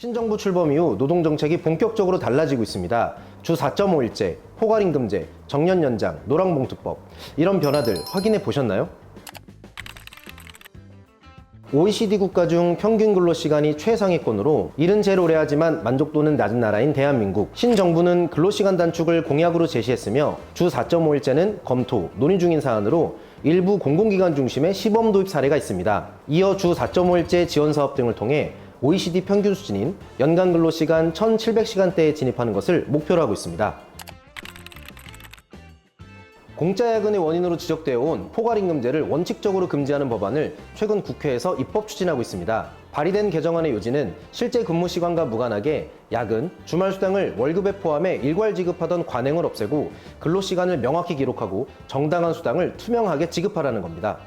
신정부 출범 이후 노동 정책이 본격적으로 달라지고 있습니다. 주 4.5일제, 포괄임금제, 정년 연장, 노랑봉투법 이런 변화들 확인해 보셨나요? OECD 국가 중 평균 근로 시간이 최상위권으로 일은 제일 오래 하지만 만족도는 낮은 나라인 대한민국. 신정부는 근로 시간 단축을 공약으로 제시했으며 주 4.5일제는 검토, 논의 중인 사안으로 일부 공공기관 중심의 시범 도입 사례가 있습니다. 이어 주 4.5일제 지원 사업 등을 통해 OECD 평균 수준인 연간 근로 시간 1,700시간대에 진입하는 것을 목표로 하고 있습니다. 공짜 야근의 원인으로 지적되어 온 포괄임금제를 원칙적으로 금지하는 법안을 최근 국회에서 입법 추진하고 있습니다. 발의된 개정안의 요지는 실제 근무 시간과 무관하게 야근, 주말 수당을 월급에 포함해 일괄 지급하던 관행을 없애고 근로 시간을 명확히 기록하고 정당한 수당을 투명하게 지급하라는 겁니다.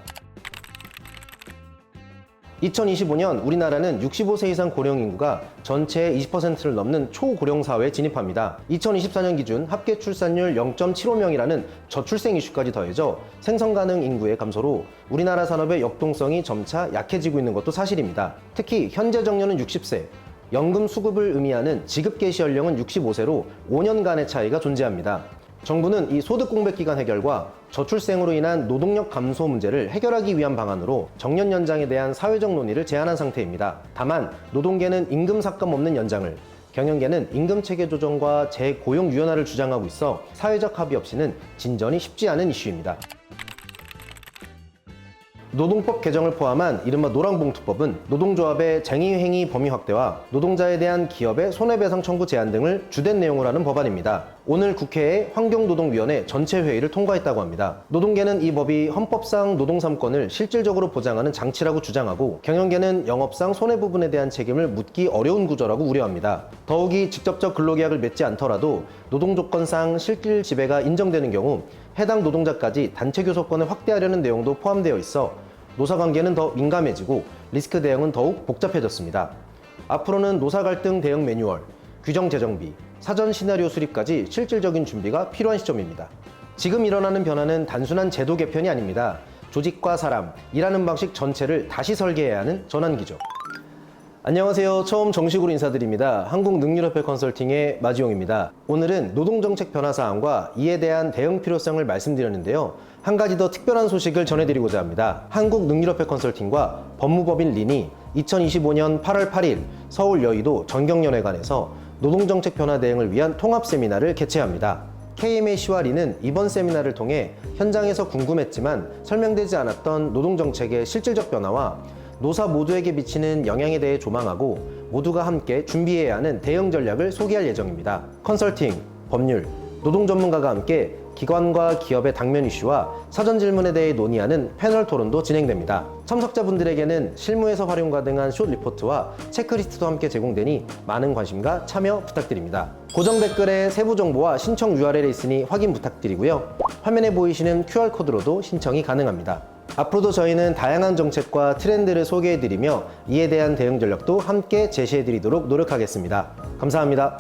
2025년 우리나라는 65세 이상 고령 인구가 전체의 20%를 넘는 초고령 사회에 진입합니다. 2024년 기준 합계 출산율 0.75명이라는 저출생 이슈까지 더해져 생성 가능 인구의 감소로 우리나라 산업의 역동성이 점차 약해지고 있는 것도 사실입니다. 특히 현재 정년은 60세, 연금 수급을 의미하는 지급 개시 연령은 65세로 5년간의 차이가 존재합니다. 정부는 이 소득 공백 기간 해결과 저출생으로 인한 노동력 감소 문제를 해결하기 위한 방안으로 정년 연장에 대한 사회적 논의를 제안한 상태입니다. 다만 노동계는 임금 삭감 없는 연장을 경영계는 임금 체계 조정과 재고용 유연화를 주장하고 있어 사회적 합의 없이는 진전이 쉽지 않은 이슈입니다. 노동법 개정을 포함한 이른바 노랑봉투법은 노동조합의 쟁의행위 범위 확대와 노동자에 대한 기업의 손해배상 청구 제한 등을 주된 내용으로 하는 법안입니다. 오늘 국회에 환경노동위원회 전체 회의를 통과했다고 합니다. 노동계는 이 법이 헌법상 노동 3권을 실질적으로 보장하는 장치라고 주장하고 경영계는 영업상 손해 부분에 대한 책임을 묻기 어려운 구조라고 우려합니다. 더욱이 직접적 근로계약을 맺지 않더라도 노동 조건상 실질 지배가 인정되는 경우 해당 노동자까지 단체 교섭권을 확대하려는 내용도 포함되어 있어 노사 관계는 더 민감해지고 리스크 대응은 더욱 복잡해졌습니다. 앞으로는 노사 갈등 대응 매뉴얼, 규정 제정비, 사전 시나리오 수립까지 실질적인 준비가 필요한 시점입니다. 지금 일어나는 변화는 단순한 제도 개편이 아닙니다. 조직과 사람, 일하는 방식 전체를 다시 설계해야 하는 전환기죠. 안녕하세요. 처음 정식으로 인사드립니다. 한국능률협회 컨설팅의 마지용입니다. 오늘은 노동정책 변화 사항과 이에 대한 대응 필요성을 말씀드렸는데요. 한 가지 더 특별한 소식을 전해드리고자 합니다. 한국능률협회 컨설팅과 법무법인 린이 2025년 8월 8일 서울 여의도 전경연회관에서 노동정책 변화 대응을 위한 통합 세미나를 개최합니다. KMAC와 리는 이번 세미나를 통해 현장에서 궁금했지만 설명되지 않았던 노동정책의 실질적 변화와 노사 모두에게 미치는 영향에 대해 조망하고 모두가 함께 준비해야 하는 대응 전략을 소개할 예정입니다. 컨설팅, 법률, 노동 전문가가 함께 기관과 기업의 당면 이슈와 사전 질문에 대해 논의하는 패널 토론도 진행됩니다. 참석자분들에게는 실무에서 활용 가능한 숏 리포트와 체크리스트도 함께 제공되니 많은 관심과 참여 부탁드립니다. 고정 댓글에 세부 정보와 신청 URL이 있으니 확인 부탁드리고요. 화면에 보이시는 QR코드로도 신청이 가능합니다. 앞으로도 저희는 다양한 정책과 트렌드를 소개해드리며 이에 대한 대응 전략도 함께 제시해드리도록 노력하겠습니다. 감사합니다.